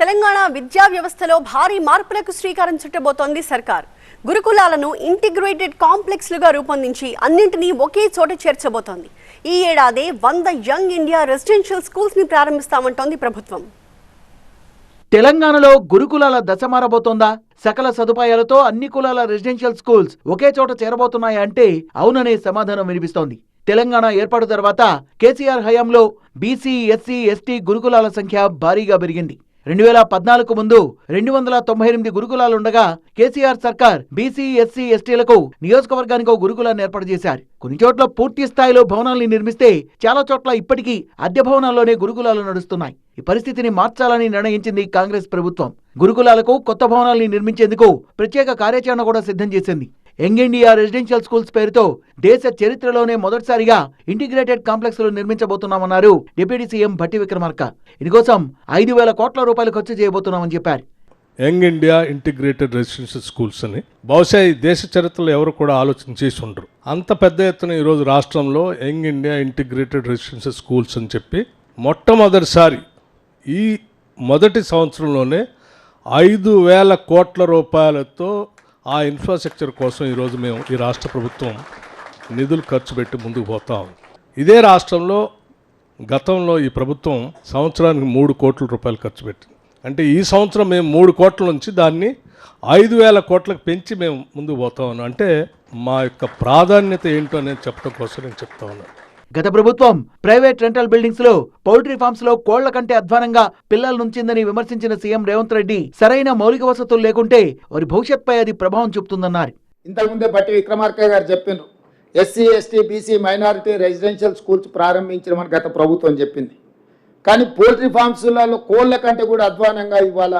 తెలంగాణ విద్యా వ్యవస్థలో భారీ మార్పులకు శ్రీకారం చుట్టబోతోంది సర్కార్. గురుకులాలను ఇంటిగ్రేటెడ్ కాంప్లెక్స్లుగా రూపొందించి అన్నింటినీ ఒకే చోట చేర్చబోతోంది. ఈ ఏడాది వంద యంగ్ ఇండియా రెసిడెన్షియల్ స్కూల్స్ని ప్రారంభిస్తామంటోంది ప్రభుత్వం. తెలంగాణలో గురుకులాల దశ మారబోతోందా? సకల సదుపాయాలతో అన్ని కులాల రెసిడెన్షియల్ స్కూల్స్ ఒకే చోట చేరబోతున్నాయా అంటే అవుననే సమాధానం వినిపిస్తోంది. తెలంగాణ ఏర్పాటు తర్వాత కేసీఆర్ హయాంలో బీసీ ఎస్సీ ఎస్టీ గురుకులాల సంఖ్య భారీగా పెరిగింది. రెండు వేల పద్నాలుగు ముందు రెండు వందల తొంభై ఎనిమిది గురుకులాలుండగా కేసీఆర్ సర్కార్ బీసీ ఎస్సీ ఎస్టీలకు నియోజకవర్గానికి ఒక గురుకులాన్ని ఏర్పాటు చేశారు. కొన్ని చోట్ల పూర్తి స్థాయిలో భవనాల్ని నిర్మిస్తే చాలా చోట్ల ఇప్పటికీ అద్దె భవనాల్లోనే గురుకులాలు నడుస్తున్నాయి. ఈ పరిస్థితిని మార్చాలని నిర్ణయించింది కాంగ్రెస్ ప్రభుత్వం. గురుకులాలకు కొత్త భవనాల్ని నిర్మించేందుకు ప్రత్యేక కార్యాచరణ కూడా సిద్ధం చేసింది. యంగ్ ఇండియా రెసిడెన్షియల్ స్కూల్స్ పేరుతో దేశ చరిత్రలోనే మొదటిసారిగా ఇంటిగ్రేటెడ్ కాంప్లెక్స్లు నిర్మించబోతున్నామన్నారు డిప్యూటీ సీఎం భట్టి విక్రమార్క. ఇందుకోసం ఐదు వేల కోట్ల రూపాయలు ఖర్చు చేయబోతున్నామని చెప్పారు. Young India integrated residential schools అని బహుశా ఈ దేశ చరిత్రలో ఎవరు కూడా ఆలోచన చేసి ఉండరు. అంత పెద్ద ఎత్తున ఈరోజు రాష్ట్రంలో young India integrated residential schools అని చెప్పి మొట్టమొదటిసారి ఈ మొదటి సంవత్సరంలోనే ఐదు వేల కోట్ల రూపాయలతో ఆ ఇన్ఫ్రాస్ట్రక్చర్ కోసం ఈరోజు మేము ఈ రాష్ట్ర ప్రభుత్వం నిధులు ఖర్చు పెట్టి ముందుకు పోతాం ఇదే రాష్ట్రంలో గతంలో ఈ ప్రభుత్వం సంవత్సరానికి మూడు కోట్ల రూపాయలు ఖర్చు పెట్టింది. అంటే ఈ సంవత్సరం మేము మూడు కోట్ల నుంచి దాన్ని ఐదు వేల కోట్లకు పెంచి మేము ముందుకు పోతా ఉన్నాం. అంటే మా యొక్క ప్రాధాన్యత ఏంటో అనేది చెప్పడం కోసం నేను చెప్తా ఉన్నాను. గత ప్రభుత్వం ప్రైవేట్ రెంటల్ బిల్డింగ్స్లో పౌల్ట్రీ ఫార్మ్స్లో కోళ్ళ కంటే అధ్వానంగా పిల్లల నుంచిందని విమర్శించిన సీఎం రేవంత్ రెడ్డి సరైన మౌలిక వసతులు లేకుంటే వారి భవిష్యత్పై అది ప్రభావం చూపుతుందన్నారు. ఇంతకుముందే బట్టి విక్రమార్క గారు చెప్పిండ్రు SC ST BC minority residential schools ప్రారంభించమని గత ప్రభుత్వం చెప్పింది. కానీ పోల్ట్రీ ఫార్మ్స్లలో కోళ్ళ కంటే కూడా అధ్వానంగా ఇవాళ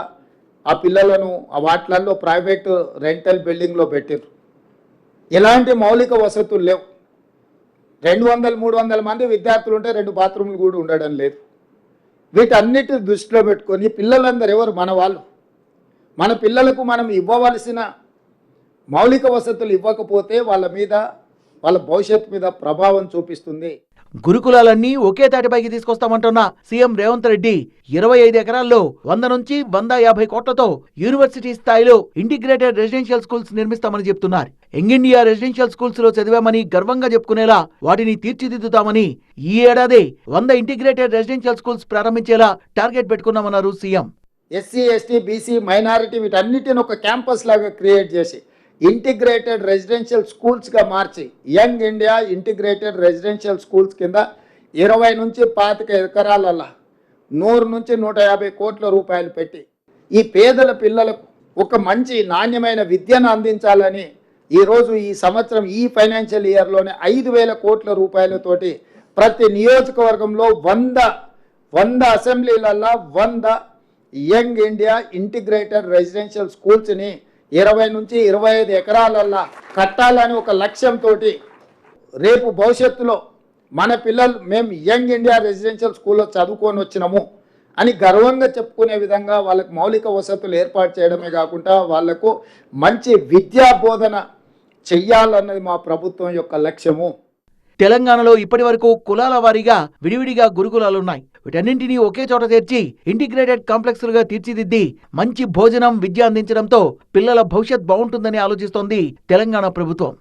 ఆ పిల్లలను ఆ వాటిలలో ప్రైవేట్ రెంటల్ బిల్డింగ్లో పెట్టారు ఎలాంటి మౌలిక వసతులు లేవు. రెండు వందల మూడు వందల మంది విద్యార్థులు ఉంటే రెండు బాత్రూమ్లు కూడా ఉండడం లేదు. వీటన్నిటిని దృష్టిలో పెట్టుకొని పిల్లలందరూ ఎవరు? మన వాళ్ళు. మన పిల్లలకు మనం ఇవ్వవలసిన మౌలిక వసతులు ఇవ్వకపోతే వాళ్ళ మీద వాళ్ళ భవిష్యత్తు మీద ప్రభావం చూపిస్తుంది. గురుకులాలన్నీ ఒకే తాటిపైకి తీసుకొస్తామంటున్న సీఎం రేవంత్ రెడ్డి ఇరవై ఐదు ఎకరాల్లో వంద నుంచి వంద యాభై కోట్లతో యూనివర్సిటీ స్థాయిలో ఇంటిగ్రేటెడ్ రెసిడెన్షియల్ స్కూల్స్ నిర్మిస్తామని చెప్తున్నారు. ఇండియా రెసిడెన్షియల్ స్కూల్స్లో చదివామని గర్వంగా చెప్పుకునేలా వాటిని తీర్చిదిద్దుతామని ఈ ఏడాది వంద ఇంటిగ్రేటెడ్ రెసిడెన్షియల్ స్కూల్స్ ప్రారంభించేలా target పెట్టుకున్నామన్నారు CM. SC ST BC minority వీటన్నిటిని ఒక క్యాంపస్ లాగా క్రియేట్ చేసి ఇంటిగ్రేటెడ్ రెసిడెన్షియల్ స్కూల్స్గా మార్చి young India integrated residential schools కింద ఇరవై నుంచి పాతిక ఎకరాలల్లా నూరు నుంచి నూట యాభై కోట్ల రూపాయలు పెట్టి ఈ పేదల పిల్లలకు ఒక మంచి నాణ్యమైన విద్యను అందించాలని ఈరోజు ఈ సంవత్సరం ఈ ఫైనాన్షియల్ ఇయర్లోనే ఐదు వేల కోట్ల రూపాయలతోటి ప్రతి నియోజకవర్గంలో వంద వంద అసెంబ్లీలల్లో వంద యంగ్ ఇండియా ఇంటిగ్రేటెడ్ రెసిడెన్షియల్ స్కూల్స్ని ఇరవై నుంచి ఇరవై ఐదు ఎకరాలల్లా కట్టాలని ఒక లక్ష్యంతో రేపు భవిష్యత్తులో మన పిల్లలు మేము యంగ్ ఇండియా రెసిడెన్షియల్ స్కూల్లో చదువుకొని వచ్చినాము అని గర్వంగా చెప్పుకునే విధంగా వాళ్ళకు మౌలిక వసతులు ఏర్పాటు చేయడమే కాకుండా వాళ్ళకు మంచి విద్యా బోధన చెయ్యాలన్నది మా ప్రభుత్వం యొక్క లక్ష్యము. తెలంగాణలో ఇప్పటి వరకు కులాల వారీగా విడివిడిగా గురుకులాలున్నాయి. వీటన్నింటినీ ఒకే చోట చేర్చి ఇంటిగ్రేటెడ్ కాంప్లెక్స్లుగా తీర్చిదిద్ది మంచి భోజనం విద్య అందించడంతో పిల్లల భవిష్యత్ బాగుంటుందని ఆలోచిస్తోంది తెలంగాణ ప్రభుత్వం.